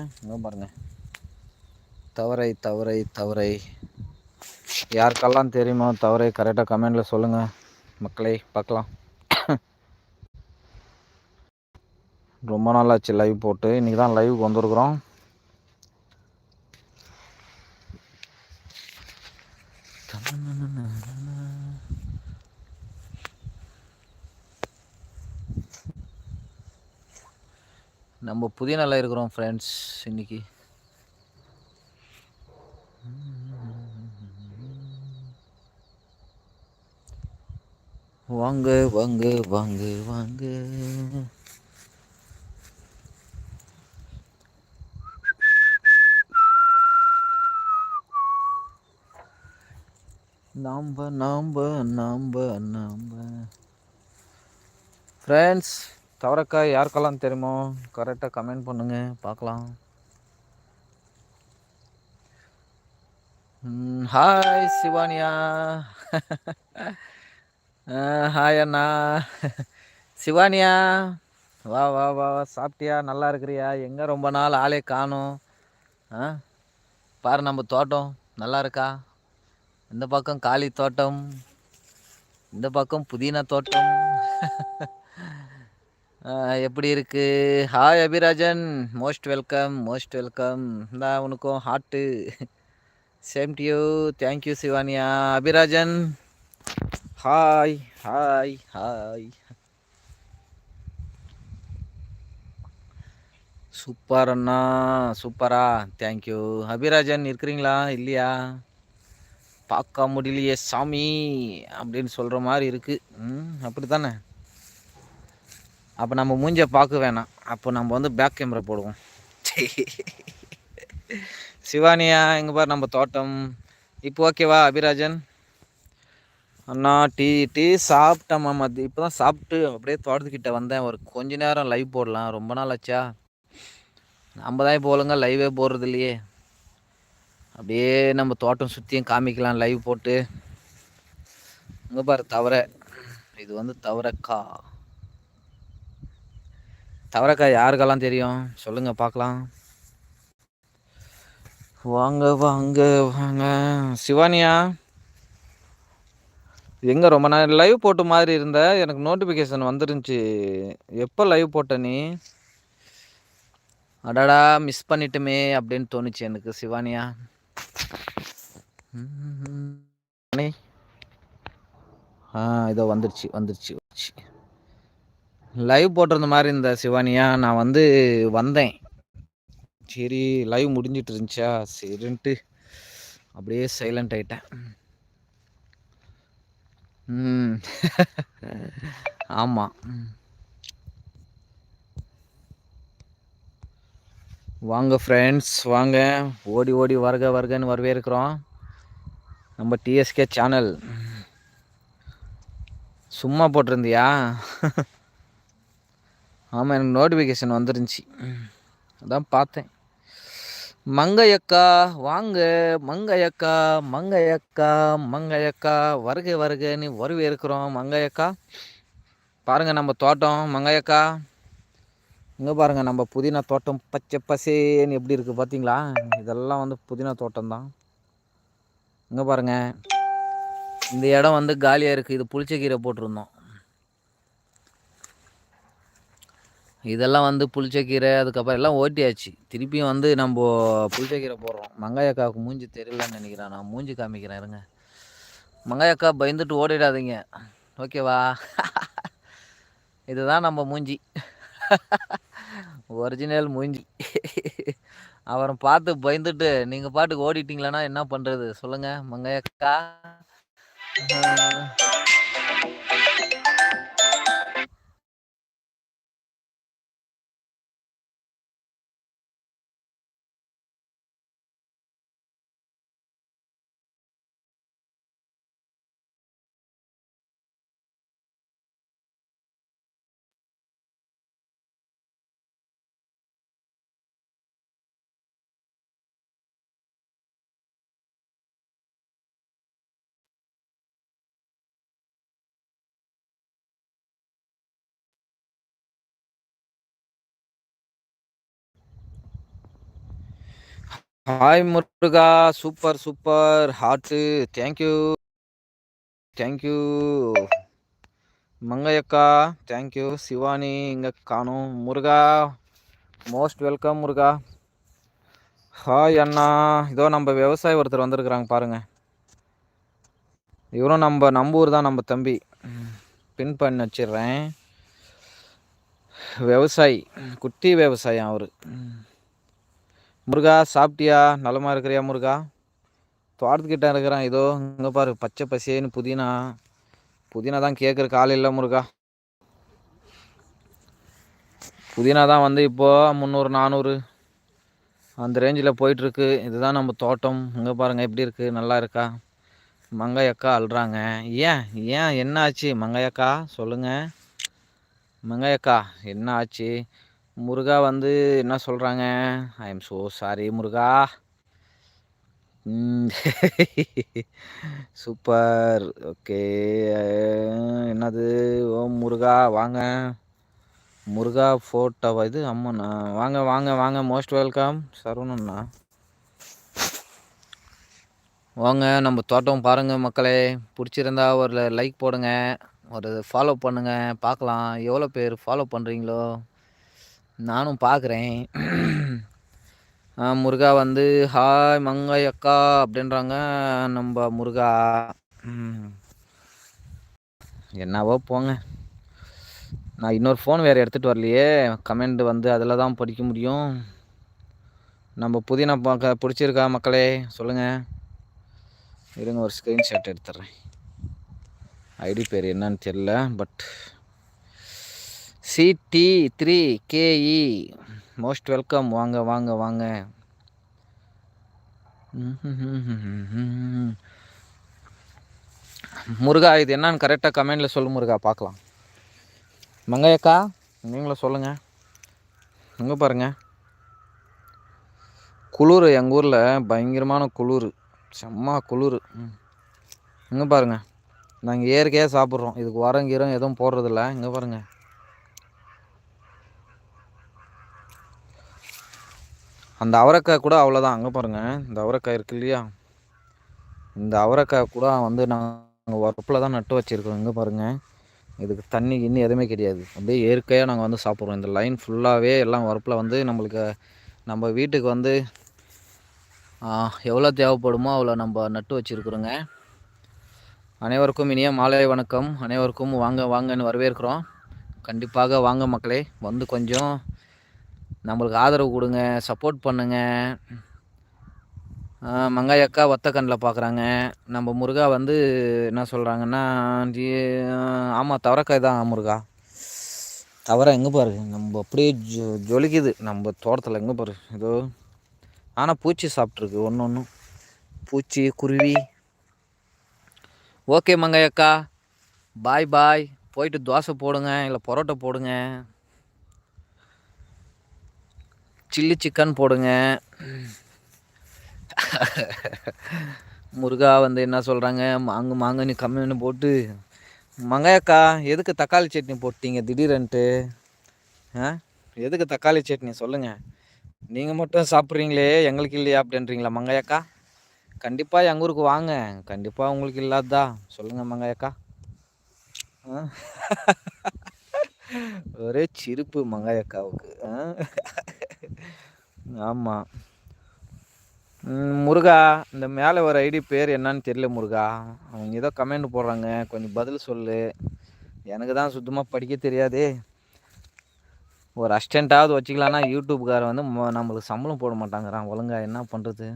இங்கே பாருங்க. தவறை தவறை தவறை. யாருக்கெல்லாம் தெரியுமோ தவறை கரெக்டாக கமெண்டில் சொல்லுங்கள் மக்களை பார்க்கலாம். ரொம்ப நாள் ஆச்சு லைவ் போட்டு. இன்றைக்கி தான் லைவுக்கு வந்திருக்குறோம். நம்ம புதிய நல்லா இருக்கிறோம் ஃப்ரெண்ட்ஸ் இன்னைக்கு. வாங்க வாங்க வாங்க வாங்க. நாம்ப நாம்ப நாம்ப நாம்ப. ஃப்ரெண்ட்ஸ் தவறக்காய் யாருக்கெல்லாம் தெரியுமோ கரெக்டாக கமெண்ட் பண்ணுங்க பார்க்கலாம். ஹாய் சிவானியா. ஹாய் அண்ணா. சிவானியா வா வா வா சாப்பிட்டியா? நல்லா இருக்கிறியா? எங்கே ரொம்ப நாள் ஆளே காணும். ஆ பாரு நம்ம தோட்டம் நல்லா இருக்கா? இந்த பக்கம் காளி தோட்டம் இந்த பக்கம் புதினா தோட்டம். எப்படி இருக்கு? Hi Abirajan. Most welcome most welcome இந்தா உனக்கும் heart same to you thank you சிவானியா. Abirajan. Hi hi hi super அண்ணா சூப்பரா தேங்க்யூ அபிராஜன் இருக்கிறீங்களா? இல்லையா? பார்க்க முடியலையே சாமி. அப்படின்னு சொல்கிற மாதிரி இருக்குது ம் அப்படி தானே அப்போ நம்ம மூஞ்ச பார்க்க வேணாம். அப்போ நம்ம வந்து பேக் கேமரா போடுவோம். சிவானியா எங்கே பாரு நம்ம தோட்டம். இப்போ ஓகேவா அபிராஜன்? அண்ணா டீ டீ சாப்பிட்டேம்மா மதி இப்போ தான் சாப்பிட்டு அப்படியே தோட்டத்துக்கிட்ட வந்தேன். ஒரு கொஞ்ச நேரம் லைவ் போடலாம். ரொம்ப நாள் ஆச்சா? நம்ம தான் இப்போ ஒழுங்காக லைவே போடுறது இல்லையே. அப்படியே நம்ம தோட்டம் சுற்றியும் காமிக்கலாம் லைவ் போட்டு. இங்கே பாரு தவற. இது வந்து தவறக்கா. தவறக்கா யாருக்கெல்லாம் தெரியும்? சொல்லுங்க பார்க்கலாம். வாங்க வாங்க வாங்க. சிவானியா எங்கே ரொம்ப நேரம் லைவ் போட்ட மாதிரி இருந்த? எனக்கு நோட்டிஃபிகேஷன் வந்துருந்துச்சு. எப்போ லைவ் போட்ட நீ? அடடா மிஸ் பண்ணிட்டுமே அப்படின்னு தோணுச்சு எனக்கு சிவானியா. ஆ இதோ வந்துருச்சு வந்துருச்சு வந்துருச்சு. லைவ் போட்டிருந்த மாதிரி இந்த சிவானியா நான் வந்து வந்தேன். சரி லைவ் முடிஞ்சிட்டு இருந்துச்சா? சரின்ட்டு அப்படியே சைலண்ட் ஆயிட்டேன். ம். ஆமாம் வாங்க ஃப்ரெண்ட்ஸ் வாங்க. ஓடி ஓடி வருக வருகன்னு வரவே இருக்கிறோம் நம்ம டிஎஸ்கே சேனல் சும்மா போட்டிருந்தியா? ஆமாம் எனக்கு நோட்டிஃபிகேஷன் வந்துருந்துச்சு. அதான் பார்த்தேன். மங்கையக்கா வாங்க மங்கையக்கா மங்கையக்கா மங்கையக்கா வருகைன்னு வருவே இருக்கிறோம். மங்கையக்கா பாருங்கள் நம்ம தோட்டம். மங்கையக்கா இங்கே பாருங்கள் நம்ம புதினா தோட்டம். பச்சை பசேன்னு எப்படி இருக்குது பார்த்தீங்களா? இதெல்லாம் வந்து புதினா தோட்டம் தான் இங்கே பாருங்கள் இந்த இடம் வந்து காலியாக இருக்குது இது புளிச்சக்கீரை போட்டிருந்தோம். இதெல்லாம் வந்து புளிச்சக்கீரை அதுக்கப்புறம் எல்லாம் ஓட்டியாச்சு. திருப்பியும் வந்து நம்ம புளிச்சக்கீரை போடுறோம். மங்காயக்காவுக்கு மூஞ்சி தெரியலன்னு நினைக்கிறேன். நான் மூஞ்சி காமிக்கிறேன் இருங்க. மங்காயக்கா பயந்துட்டு ஓடிடாதீங்க. ஓகேவா? இதுதான் நம்ம மூஞ்சி. ஒரிஜினல் மூஞ்சி. அவரை பார்த்து பயந்துட்டு நீங்கள் பாட்டுக்கு ஓடிட்டீங்களன்னா என்ன பண்ணுறது சொல்லுங்கள் மங்காயக்கா. Hi Muruga super super heart thank you thank you மங்கையக்கா thank you Shivani இங்கே காணும் Muruga most welcome Muruga hi அண்ணா இதோ நம்ம விவசாயி ஒருத்தர் வந்திருக்கிறாங்க பாருங்கள் இவரும் நம்ம நம்பூர் தான் நம்ம தம்பி. பின் பண்ணி வச்சிடுறேன். விவசாயி குட்டி விவசாயம் அவர். முருகா சாப்பிட்டியா? நலமாக இருக்கிறியா முருகா? தோட்டத்துக்கிட்ட இருக்கிறான். ஏதோ இங்கே பாரு பச்சை பசேன்னு புதினா. புதினா தான் கேட்குற காலையில் முருகா. புதினா தான் வந்து இப்போது முந்நூறு நானூறு. அந்த ரேஞ்சில் போயிட்டுருக்கு. இதுதான் நம்ம தோட்டம். இங்கே பாருங்கள் எப்படி இருக்குது நல்லா இருக்கா? மங்கையக்கா அழுறாங்க. ஏன்? ஏன்? என்ன ஆச்சு? மங்கையக்கா சொல்லுங்கள் மங்கையக்கா என்ன ஆச்சு? முருகா வந்து என்ன சொல்கிறாங்க I am so sorry Muruga. Super. Okay. என்னது? ஓ முருகா வாங்க. முருகா ஃபோட்டோவா இது? அம்மண்ணா வாங்க வாங்க வாங்க. மோஸ்ட் வெல்கம் சரவணண்ணா வாங்க நம்ம தோட்டம் பாருங்கள் மக்களே. பிடிச்சிருந்தா ஒரு லைக் போடுங்க. ஒரு ஃபாலோ பண்ணுங்கள் பார்க்கலாம். எவ்வளோ பேர் ஃபாலோ பண்ணுறீங்களோ நானும் பார்க்குறேன் முருகா வந்து ஹாய் மங்கை அக்கா அப்படின்றாங்க. நம்ம முருகா. என்னவோ போங்க. நான் இன்னொரு ஃபோன் வேறு எடுத்துகிட்டு வரலையே. கமெண்ட் வந்து அதில் தான் படிக்க முடியும். நம்ம புதினா பார்க்க பிடிச்சிருக்கா மக்களே? சொல்லுங்கள் இருங்க ஒரு ஸ்க்ரீன்ஷாட் எடுத்துட்றேன் ஐடி பேர் என்னன்னு தெரில but CD three K E most welcome வாங்க வாங்க வாங்க. முருகா இது என்னன்னு கரெக்டாக கமெண்டில் சொல்லு முருகா பார்க்கலாம். மங்கையக்கா நீங்களும் சொல்லுங்கள் எங்கே பாருங்கள் குளிர் எங்கள் ஊரில் பயங்கரமான குளிர். செம்ம குளிர். இங்கே பாருங்கள் நாங்கள் இயற்கையாக சாப்பிட்றோம். இதுக்கு உரம் கீரம் எதுவும் போடுறதில்ல. இங்கே பாருங்கள் அந்த அவரைக்காய் கூட அவ்வளோதான் அங்கே பாருங்கள் இந்த அவரைக்காய் இருக்கு இல்லையா? இந்த அவரைக்காய் கூட வந்து நாங்கள் வரப்பில் தான் நட்டு வச்சுருக்கோம் இங்கே பாருங்கள் இதுக்கு தண்ணி இன்னும் எதுவுமே கிடையாது. அப்படியே இயற்கையாக நாங்கள் வந்து சாப்பிட்றோம். இந்த லைன் ஃபுல்லாகவே எல்லாம் வரப்பில் வந்து நம்மளுக்கு நம்ம வீட்டுக்கு வந்து எவ்வளோ தேவைப்படுமோ அவ்வளோ நம்ம நட்டு வச்சுருக்குறோங்க. அனைவருக்கும் இனிய மாலை வணக்கம். அனைவருக்கும் வாங்க வாங்கன்னு வரவேற்கிறோம். கண்டிப்பாக வாங்க மக்களே வந்து கொஞ்சம் நம்மளுக்கு ஆதரவு கொடுங்க சப்போர்ட் பண்ணுங்கள் மங்காய் அக்கா ஒத்த கண்ணில் பார்க்குறாங்க நம்ம முருகா வந்து என்ன சொல்கிறாங்கன்னா ஆமாம் தவறக்காய் தான் முருகா. தவற எங்கே பாரு நம்ம அப்படியே ஜொ ஜொலிக்குது. நம்ம தோட்டத்தில் எங்கே பாரு ஏதோ ஆனால் பூச்சி சாப்பிட்ருக்கு ஒன்று ஒன்றும் பூச்சி குருவி. ஓகே மங்காய் அக்கா. பாய் பாய். போயிட்டு தோசை போடுங்க இல்லை பரோட்டா போடுங்க. சில்லி சிக்கன் போடுங்க. முருகா வந்து என்ன சொல்கிறாங்க மாங்கு மாங்கன்னு கம்மின்னு போட்டு மங்காயக்கா எதுக்கு தக்காளி சட்னி போட்டீங்க திடீரென்ட்டு? ஆ? எதுக்கு தக்காளி சட்னி சொல்லுங்கள் நீங்கள் மட்டும் சாப்பிட்றீங்களே எங்களுக்கு இல்லையா அப்படின்றீங்களா மங்காயக்கா? கண்டிப்பாக எங்கள் ஊருக்கு வாங்க. கண்டிப்பாக உங்களுக்கு இல்லாததா? சொல்லுங்கள் மங்காயக்கா. ஒரே சிரிப்பு மங்காயக்காவுக்கு. ஆமாம் முருகா இந்த மேலே ஒரு ஐடி பேர் என்னன்னு தெரியல முருகா. அவங்க ஏதோ கமெண்ட் போடுறாங்க. கொஞ்சம் பதில் சொல்லு. எனக்கு தான் சுத்தமாக படிக்க தெரியாதே. ஒரு அஸ்டண்ட்டாவது வச்சுக்கலான்னா யூடியூப்காரன் வந்து நம்மளுக்கு சம்பளம் போட மாட்டாங்கிறான். ஒழுங்கா என்ன பண்ணுறது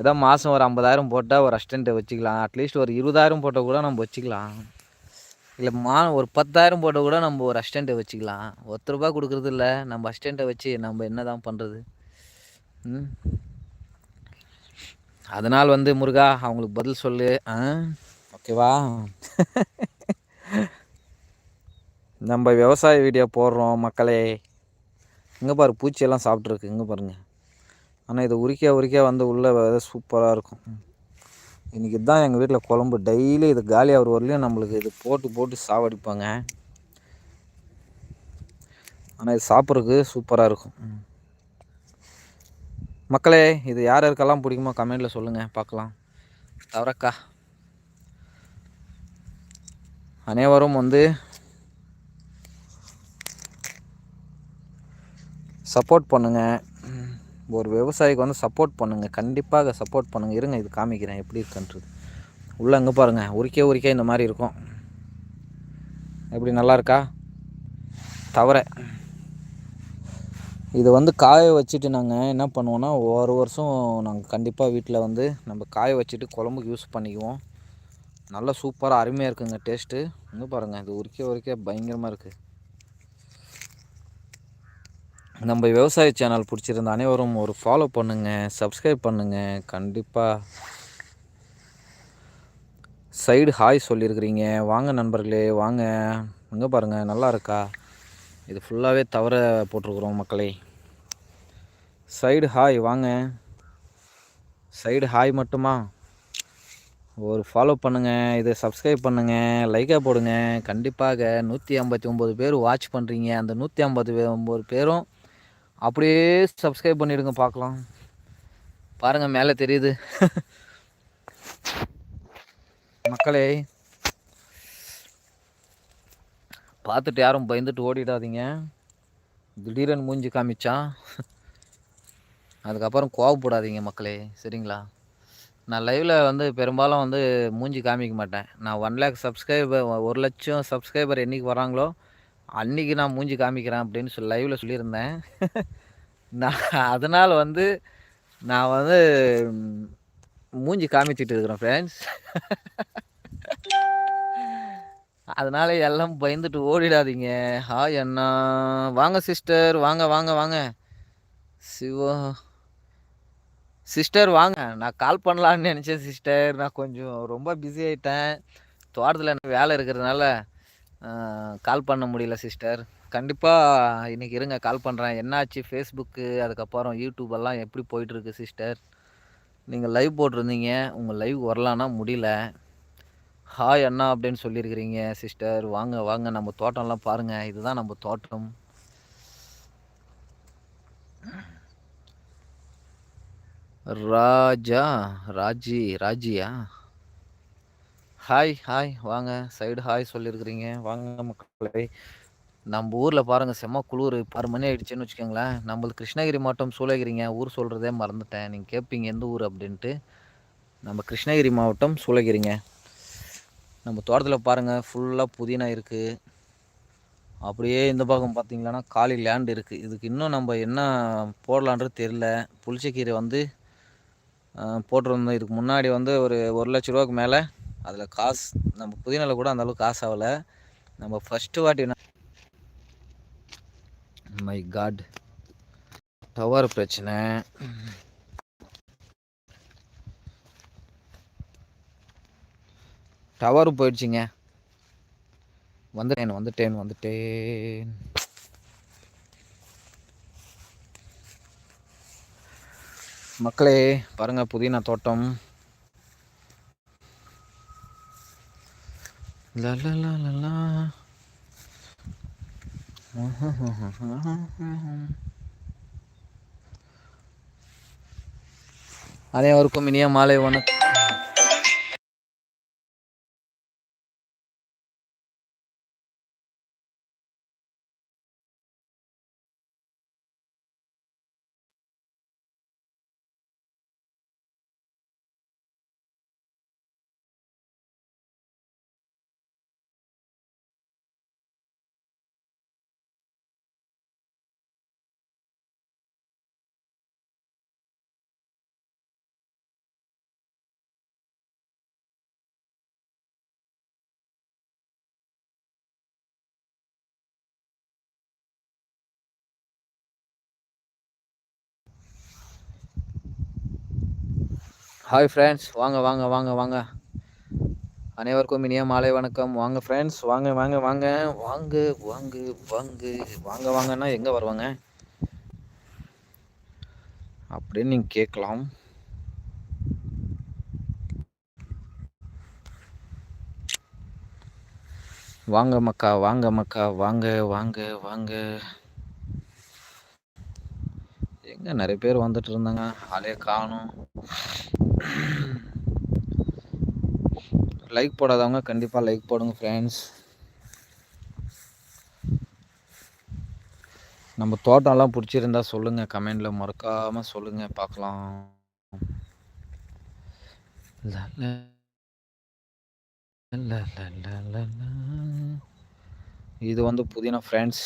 ஏதோ மாதம் ஒரு ஐம்பதாயிரம் போட்டால் ஒரு அஸ்டண்ட்டை வச்சுக்கலாம். அட்லீஸ்ட் ஒரு இருபதாயிரம் போட்டால் கூட நம்ம வச்சுக்கலாம். இல்லை மா ஒரு பத்தாயிரம் போட்ட கூட நம்ம ஒரு அஸ்டண்ட்டை வச்சுக்கலாம். ஒத்த ரூபா கொடுக்குறது இல்லை. நம்ம அஸ்டண்ட்டை வச்சு நம்ம என்ன தான் பண்ணுறது ம். அதனால் வந்து முருகா அவங்களுக்கு பதில் சொல்லு. ஆ? ஓகேவா? நம்ம விவசாய வீடியோ போடுறோம் மக்களே. இங்கே பாரு பூச்சியெல்லாம் சாப்பிட்ருக்கு இங்கே பாருங்கள் ஆனால் இதை உரிக்க உரிக்க வந்து உள்ளே சூப்பராக இருக்கும். இன்றைக்கி தான் எங்கள் வீட்டில் குழம்பு. டெய்லி இது காலி ஆகிற வரலையும் நம்மளுக்கு இது போட்டு போட்டு சாவடிப்பாங்க. ஆனால் இது சாப்பிட்றதுக்கு சூப்பராக இருக்கும். மக்களே இது யார் யாருக்கெல்லாம் பிடிக்குமோ கமெண்டில் சொல்லுங்கள் பார்க்கலாம். தவறக்கா. அனைவரும் வந்து சப்போர்ட் பண்ணுங்கள் ஒரு விவசாயிக்கு வந்து சப்போர்ட் பண்ணுங்கள் கண்டிப்பாக சப்போர்ட் பண்ணுங்கள் இருங்க இது காமிக்கிறேன். எப்படி இருக்குன்றது. உள்ளே அங்கே பாருங்கள் உரிக்க உரிக்க இந்த மாதிரி இருக்கும். எப்படி நல்லா இருக்கா? தவற. இது வந்து காய வச்சுட்டு நாங்கள் என்ன பண்ணுவோன்னா ஒரு வருஷம் நாங்கள் கண்டிப்பாக வீட்டில் வந்து நம்ம காய வச்சுட்டு குழம்புக்கு யூஸ் பண்ணிக்குவோம். நல்லா சூப்பராக அருமையாக இருக்குங்க டேஸ்ட்டு இன்னும் பாருங்கள் இது உரிக்க உரிக்க பயங்கரமாக இருக்குது நம்ம விவசாய சேனல் பிடிச்சிருந்த அனைவரும் ஒரு ஃபாலோ பண்ணுங்கள் சப்ஸ்கிரைப் பண்ணுங்கள் கண்டிப்பாக சைடு ஹாய் சொல்லியிருக்கிறீங்க வாங்க நண்பர்களே வாங்க. இங்கே பாருங்கள் நல்லா இருக்கா? இது ஃபுல்லாகவே தவற போட்டிருக்குறோம் மக்களே. சைடு ஹாய் வாங்க. சைடு ஹாய் மட்டுமா? ஒரு ஃபாலோ பண்ணுங்கள் இதை சப்ஸ்கிரைப் பண்ணுங்கள் லைக்காக போடுங்க. கண்டிப்பாக நூற்றி ஐம்பத்தி ஒம்பது பேர் வாட்ச் பண்ணுறீங்க அந்த நூற்றி ஐம்பது ஒம்பது பேரும் அப்படியே சப்ஸ்கிரைப் பண்ணிவிடுங்க பார்க்கலாம். பாருங்கள் மேலே தெரியுது. மக்களே பார்த்துட்டு யாரும் பயந்துட்டு ஓடிடாதீங்க. திடீர்னு மூஞ்சி காமிச்சான் அதுக்கப்புறம் கோவப்படாதீங்க மக்களே சரிங்களா? நான் லைவில் வந்து பெரும்பாலும் வந்து மூஞ்சி காமிக்க மாட்டேன். நான் ஒன் லேக் சப்ஸ்கிரைபர் ஒரு லட்சம் சப்ஸ்கிரைபர் என்றைக்கு வராங்களோ அன்றைக்கி நான் மூஞ்சி காமிக்கிறேன் அப்படின்னு சொல்லி லைவில் சொல்லியிருந்தேன். நான் அதனால் வந்து நான் வந்து மூஞ்சி காமிச்சிட்டு இருக்கிறேன் ஃப்ரெண்ட்ஸ் அதனால எல்லாம் பயந்துட்டு ஓடிடாதீங்க. ஹாய் அண்ணா. வாங்க சிஸ்டர் வாங்க வாங்க வாங்க. சிவா. சிஸ்டர் வாங்க. நான் கால் பண்ணலான்னு நினச்சேன் சிஸ்டர் நான் கொஞ்சம் ரொம்ப பிஸி ஆகிட்டேன் தோட்டத்தில் எனக்கு வேலை இருக்கிறதுனால கால் பண்ண முடியல சிஸ்டர் கண்டிப்பாக இன்றைக்கி இருங்க கால் பண்ணுறேன் என்னாச்சு ஃபேஸ்புக்கு அதுக்கப்புறம் யூடியூபெல்லாம் எப்படி போயிட்டுருக்கு சிஸ்டர் நீங்கள் லைவ் போட்டிருந்தீங்க. உங்கள் லைவ் வரலான்னா முடியல. ஹாய் அண்ணா அப்படின்னு சொல்லியிருக்கிறீங்க சிஸ்டர் வாங்க வாங்க நம்ம தோட்டம்லாம் பாருங்கள் இதுதான் நம்ம தோட்டம். ராஜா ராஜி ராஜியா? ஹாய் ஹாய் வாங்க. சைடு ஹாய் சொல்லியிருக்கிறீங்க வாங்க மக்களே. நம்ம ஊரில் பாருங்கள் செம்ம குளிர். ஆறு மணி ஆகிடுச்சுன்னு வச்சுக்கோங்களேன். நம்மளுக்கு கிருஷ்ணகிரி மாவட்டம் சூளகிரிங்க. ஊர் சொல்கிறதே மறந்துட்டேன். நீங்கள் கேட்பீங்க எந்த ஊர் அப்படின்ட்டு. நம்ம கிருஷ்ணகிரி மாவட்டம் சூளகிரிங்க. நம்ம தோட்டத்தில் பாருங்கள் ஃபுல்லாக புதினா இருக்குது அப்படியே இந்த பக்கம் பார்த்தீங்களான்னா காலி லேண்ட் இருக்குது இதுக்கு இன்னும் நம்ம என்ன போடலான்றது தெரில புளிச்சக்கீரை வந்து போட்டிருந்தோம். இதுக்கு முன்னாடி வந்து ஒரு ஒரு லட்ச ரூபாய்க்கு மேலே அதில் காசு நம்ம புதினால கூட அந்தளவுக்கு காசு ஆகலை. நம்ம ஃபஸ்ட்டு வாட்டி மை காட் டவர் பிரச்சனை. டவர் போயிடுச்சுங்க. வந்துட்டேன் வந்துட்டேன் வந்துட்டேன். மக்களே பாருங்க புதினா தோட்டம். லலலலலா அனைவருக்கும் இனிய மாலை வணக்கம். ஹாய் ஃப்ரெண்ட்ஸ் வாங்க வாங்க வாங்க வாங்க. அனைவருக்கும் இனிய மாலை வணக்கம். வாங்க ஃப்ரெண்ட்ஸ் வாங்க வாங்க வாங்க. வாங்க வாங்க வாங்க. வாங்க வாங்கன்னா எங்கே வருவாங்க? அப்படின்னு நீங்கள் கேட்கலாம். வாங்க மக்கா வாங்க மக்கா வாங்க வாங்க வாங்க. எங்கே நிறைய பேர் வந்துட்டு இருந்தாங்க. ஆளே காணும். லைக் போடாதவங்க கண்டிப்பாக லைக் போடுங்க ஃப்ரெண்ட்ஸ் நம்ம தோட்டம்லாம் பிடிச்சிருந்தா சொல்லுங்கள் கமெண்டில் மறக்காமல் சொல்லுங்கள் பார்க்கலாம். இது வந்து புதினா ஃப்ரெண்ட்ஸ்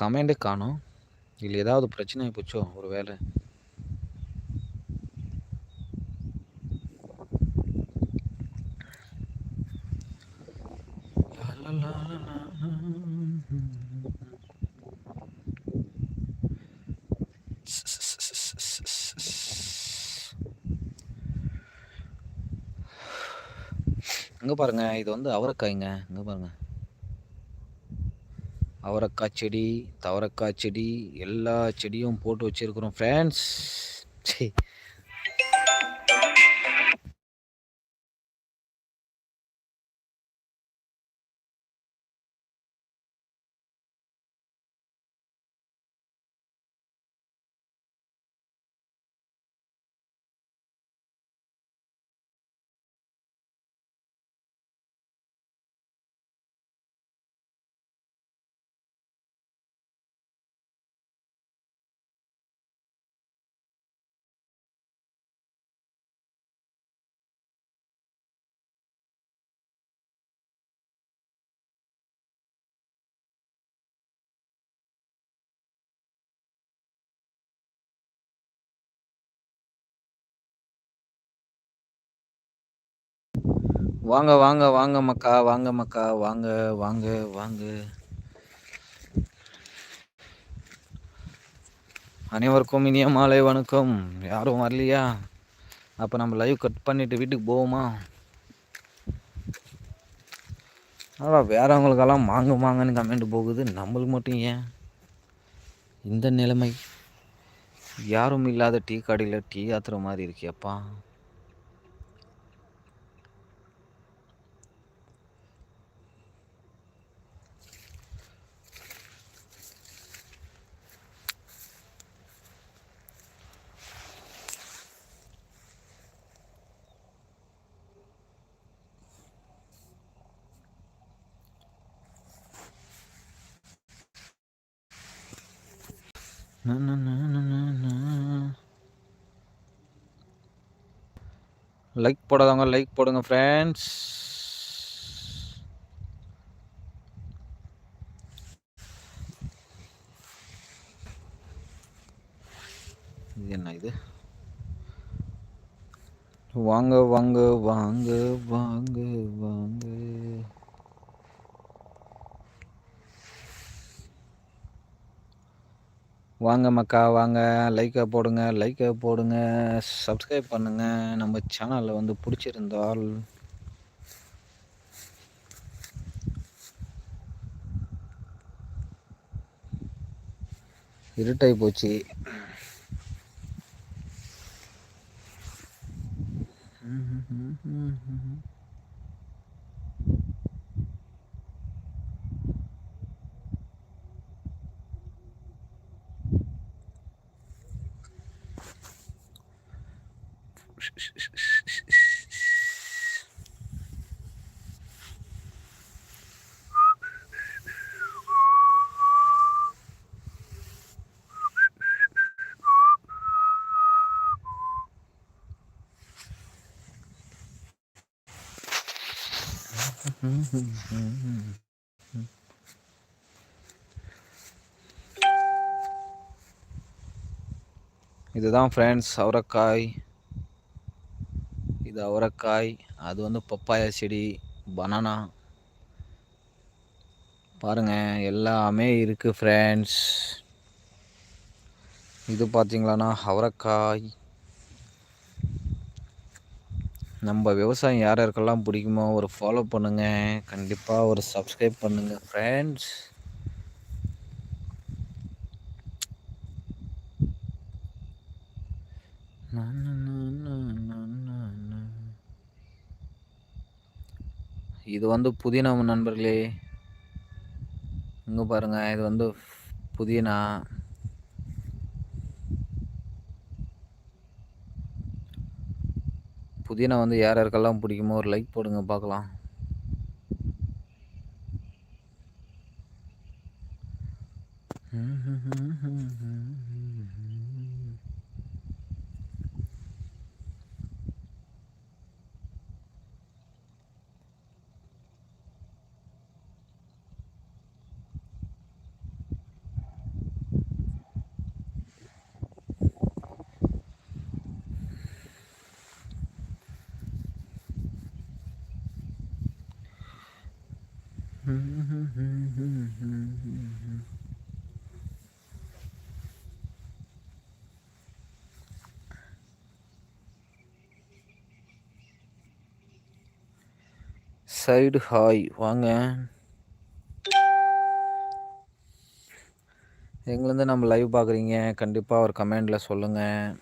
கமெண்டே காணும். இல்லை ஏதாவது பிரச்சனை போச்சோ? ஒரு வேலை இங்கே பாருங்க இது வந்து அவரைக்காய்ங்க. இங்கே பாருங்கள் அவரைக்காய் செடி தவரக்காய் செடி எல்லா செடியும் போட்டு வச்சுருக்குறோம் ஃப்ரெண்ட்ஸ் சரி வாங்க வாங்க வாங்க மக்கா வாங்க மக்கா வாங்க வாங்க வாங்க. அனைவருக்கும் இனிய மாலை வணக்கம். யாரும் வரலையா? அப்போ நம்ம லைவ் கட் பண்ணிவிட்டு வீட்டுக்கு போவோமா? அதான் வேறவங்களுக்கெல்லாம் வாங்க மாங்கன்னு கமெண்ட் போகுது. நம்மளுக்கு மட்டும் ஏன்? இந்த நிலைமை. யாரும் இல்லாத டீ கடையில் டீ ஆத்துற மாதிரி இருக்கியப்பா. லைக் போடாதவங்க லைக் போடுங்க ஃப்ரெண்ட்ஸ் இது என்ன இது? வாங்க வாங்க வாங்க வாங்க வாங்க. வாங்க மக்கா வாங்க. லைக்கை போடுங்க லைக்கை போடுங்க. சப்ஸ்கிரைப் பண்ணுங்க. நம்ம சேனலில் வந்து பிடிச்சிருந்தால் இருட்டாகி போச்சு. இதுதான் ஃப்ரெண்ட்ஸ் அவரைக்காய். இது அவரைக்காய் அது வந்து பப்பாயா செடி பனானா பாருங்கள் எல்லாமே இருக்குது ஃப்ரெண்ட்ஸ் இது பார்த்தீங்களான்னா அவரைக்காய். நம்ம விவசாயம் யார் யாருக்கெல்லாம் பிடிக்குமோ ஒரு ஃபாலோ பண்ணுங்கள் கண்டிப்பாக ஒரு சப்ஸ்கிரைப் பண்ணுங்கள் ஃப்ரெண்ட்ஸ் இது வந்து புதினா நண்பர்களே. இங்கே பாருங்கள் இது வந்து புதினா. புதினா வந்து யார் யாருக்கெல்லாம் பிடிக்குமோ ஒரு லைக் போடுங்க பார்க்கலாம். சைடு ஹாய் வாங்க. எங்கேருந்து நம்ம லைவ் பார்க்குறீங்க? கண்டிப்பாக ஒரு கமெண்டில் சொல்லுங்கள்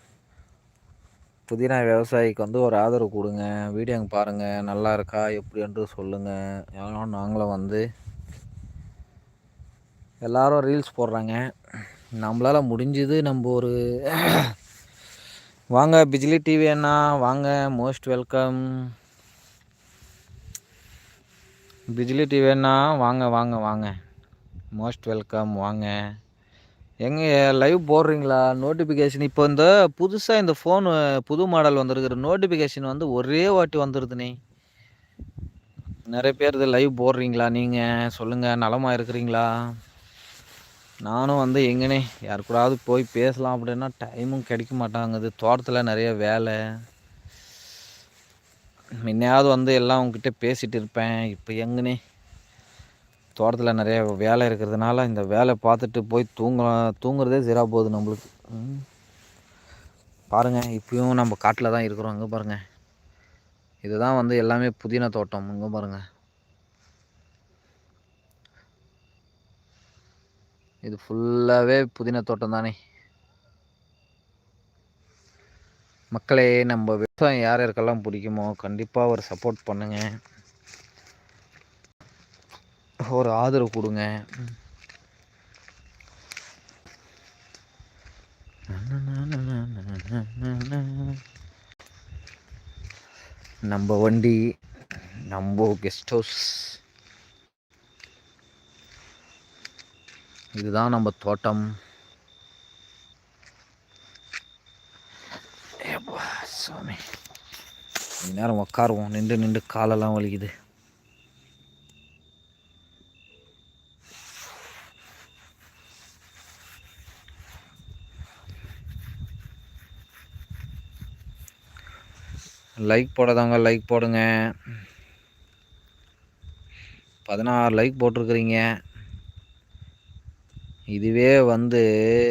புதினா விவசாயிக்கு வந்து ஒரு ஆதரவு கொடுங்க. வீடியோ பாருங்கள் நல்லா இருக்கா? எப்படி என்று சொல்லுங்கள் ஏன்னா நாங்களும் வந்து எல்லாரும் ரீல்ஸ் போடுறாங்க. நம்மளால் முடிஞ்சது நம்ம ஒரு வாங்க பிஜ்லி டிவி அண்ணா. வாங்க. மோஸ்ட் வெல்கம் பிஜ்லி வேணா வாங்க வாங்க வாங்க. மோஸ்ட் வெல்கம் வாங்க. எங்கே லைவ் போடுறீங்களா? நோட்டிஃபிகேஷன் இப்போ இந்த புதுசாக இந்த ஃபோனு புது மாடல் வந்திருக்கிற நோட்டிஃபிகேஷன் வந்து ஒரே வாட்டி வந்துடுதுனே நிறைய பேர் இது லைவ் போடுறீங்களா? நீங்கள் சொல்லுங்கள் நலமாக இருக்கிறீங்களா? நானும் வந்து எங்கனே யார் கூடாவது போய் பேசலாம் அப்படின்னா டைமும் கிடைக்க மாட்டாங்குது. தோட்டத்தில் நிறைய வேலை. முன்னையாவது வந்து எல்லாம் உங்ககிட்ட பேசிகிட்டு இருப்பேன். இப்போ எங்கனே? தோட்டத்தில் நிறைய வேலை இருக்கிறதுனால இந்த வேலை பார்த்துட்டு போய் தூங்க தூங்குறதே சரியாக போகுது நம்மளுக்கு. பாருங்கள் இப்பயும் நம்ம காட்டில் தான் இருக்கிறோம். இங்கே பாருங்கள் இதுதான் வந்து எல்லாமே புதினா தோட்டம். இங்கே பாருங்கள் இது ஃபுல்லாகவே புதினா தோட்டம் தானே. மக்களே நம்ம விவசாயம் யார் யாருக்கெல்லாம் பிடிக்குமோ கண்டிப்பாக ஒரு சப்போர்ட் பண்ணுங்கள் ஒரு ஆதரவு கொடுங்க. நம்ம வண்டி நம்ம கெஸ்ட் ஹவுஸ் இதுதான் நம்ம தோட்டம். சாமி கொஞ்ச நேரம் உக்காருவோம். நின்று நின்று காலெல்லாம் வலிக்குது. லைக் போடாதவங்க லைக் போடுங்க. பதினாறு லைக் போட்டிருக்கிறீங்க. இதுவே வந்து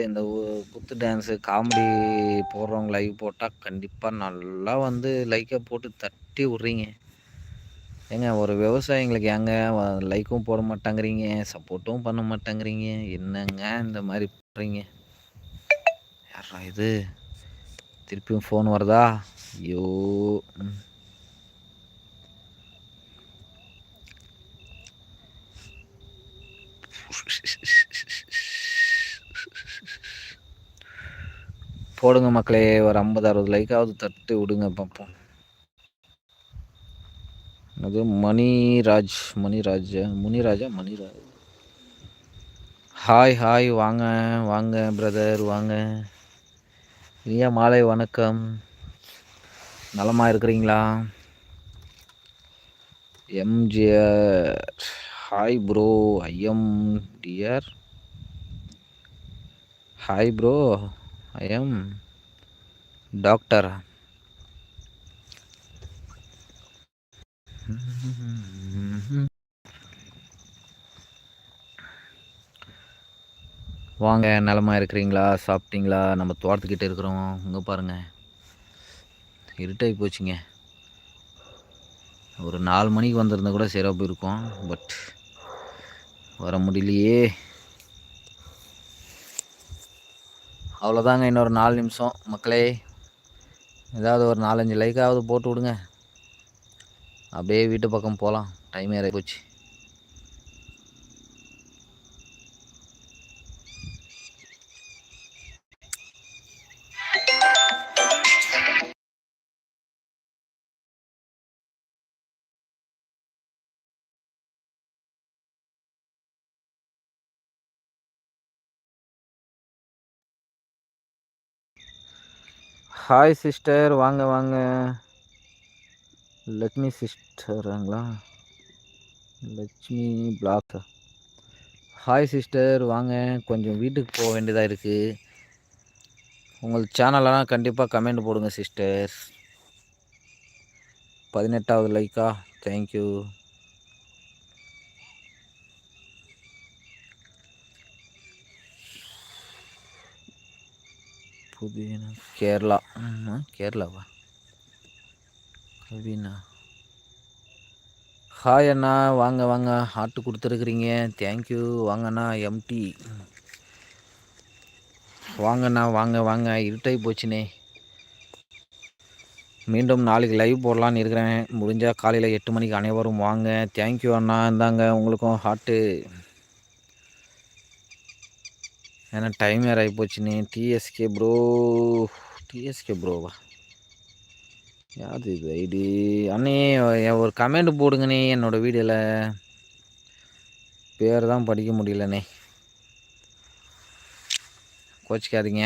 இந்த குத்து டான்ஸு காமெடி போடுறவங்க லைவ் போட்டால் கண்டிப்பாக நல்லா வந்து லைக்கை போட்டு தட்டி விட்றீங்க. ஏங்க ஒரு விவசாயிங்களுக்கு ஏங்க லைக்கும் போட மாட்டேங்கிறீங்க சப்போர்ட்டும் பண்ண மாட்டேங்கிறீங்க என்னங்க இந்த மாதிரி போடுறீங்க யாரா இது? திருப்பியும் ஃபோன் வருதா? ஐயோ. போடுங்க மக்களே ஒரு ஐம்பது அறுபது லைக்காவது தட்டு விடுங்க பார்ப்போம். அது மணிராஜ் மணிராஜ் முனிராஜா மணிராஜ். ஹாய் ஹாய் வாங்க வாங்க பிரதர் வாங்க. இனியா மாலை வணக்கம். நலமாக இருக்கிறீங்களா? MGR. Hi bro I'm D R hi bro I am doctor. வாங்க நலமாக இருக்கிறீங்களா? சாப்பிட்டீங்களா? நம்ம தோட்டத்துக்கிட்ட இருக்கிறோம். இங்கே பாருங்கள் இருட்டாகி போச்சுங்க. ஒரு நாலு மணிக்கு வந்திருந்தா கூட சிறப்பு இருக்கும் பட் வர முடியலையே. அவ்வளோதாங்க இன்னொரு நாலு நிமிஷம். மக்களே ஏதாவது ஒரு நாலஞ்சு லைக்காவது போட்டு விடுங்க. அப்படியே வீட்டு பக்கம் போகலாம். டைம் ஏறி போச்சு. ஹாய் சிஸ்டர் வாங்க வாங்க. லக்ஷ்மி சிஸ்டருங்களா லக்ஷ்மி பிளாக் ஹாய் சிஸ்டர் வாங்க. கொஞ்சம் வீட்டுக்கு போக வேண்டியதாக இருக்குது உங்களுக்கு சேனலெல்லாம் கண்டிப்பாக கமெண்ட் போடுங்க சிஸ்டர் பதினெட்டாவது லைக்கா தேங்க்யூ புதினா. கேரளா. கேரளாவா? கவினா. ஹாய் அண்ணா வாங்க வாங்க. ஹார்ட் கொடுத்துருக்குறீங்க தேங்க்யூ வாங்கண்ணா எம்டி வாங்கண்ணா வாங்க வாங்க இருட்டாகி போச்சுனே. மீண்டும் நாளைக்கு லைவ் போடலான்னு இருக்கிறேன். முடிஞ்சால் காலையில் எட்டு மணிக்கு அனைவரும் வாங்க. தேங்க்யூ அண்ணா. இந்தாங்க உங்களுக்கும் ஹார்ட்டு ஏன்னா டைம் வேறு ஆகிப்போச்சுண்ணே டிஎஸ்கே ப்ரோ டிஎஸ்கே ப்ரோவா யாது இது? ஐடி. அண்ணே ஒரு கமெண்ட் போடுங்கண்ணே என்னோடய வீடியோவில் பேர் தான் படிக்க முடியலண்ணே. கோச்சிக்காதீங்க.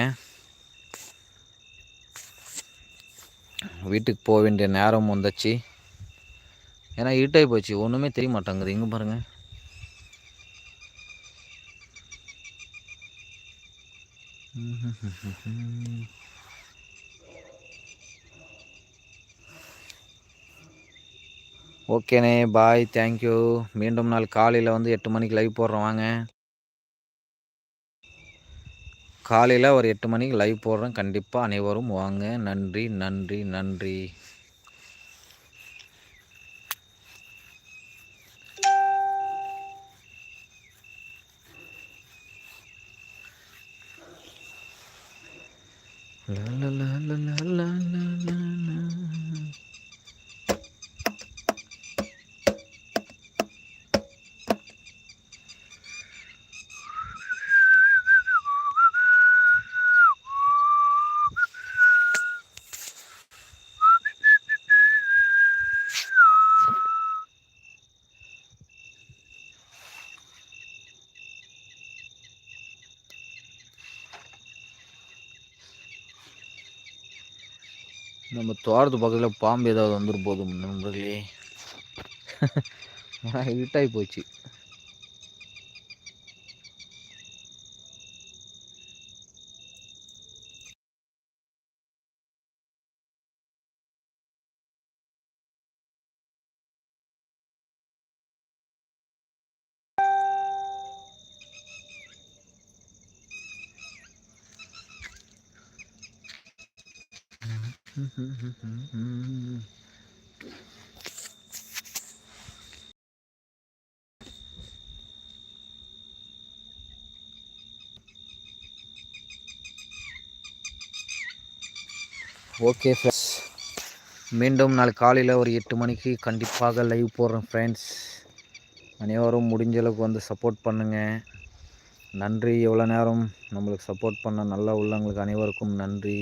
வீட்டுக்கு போக வேண்டிய நேரம் வந்துச்சு. ஏன்னா இருட்டாகி போச்சு. ஒன்றுமே தெரிய மாட்டேங்குது. இங்கே பாருங்கள் ஓகேண்ணே பாய் தேங்க்யூ மீண்டும் நாள் காலையில் வந்து எட்டு மணிக்கு லைவ் போடுறோம். வாங்க. காலையில் ஒரு எட்டு மணிக்கு லைவ் போடுறேன் கண்டிப்பாக அனைவரும் வாங்க. நன்றி நன்றி நன்றி. நம்ம தோட்டத்து பக்கத்தில் பாம்பு ஏதாவது வந்துருப்போதும் நண்பர்களே. இருட்டாகி போச்சு. ஓகே ஃப்ரெண்ட்ஸ் மீண்டும் நாளை காலையில் ஒரு எட்டு மணிக்கு கண்டிப்பாக லைவ் போடுறேன் ஃப்ரெண்ட்ஸ் அனைவரும் முடிஞ்ச அளவுக்கு வந்து சப்போர்ட் பண்ணுங்கள் நன்றி. எவ்வளோ நேரம் நம்மளுக்கு சப்போர்ட் பண்ண நல்ல உள்ளவங்களுக்கு அனைவருக்கும் நன்றி.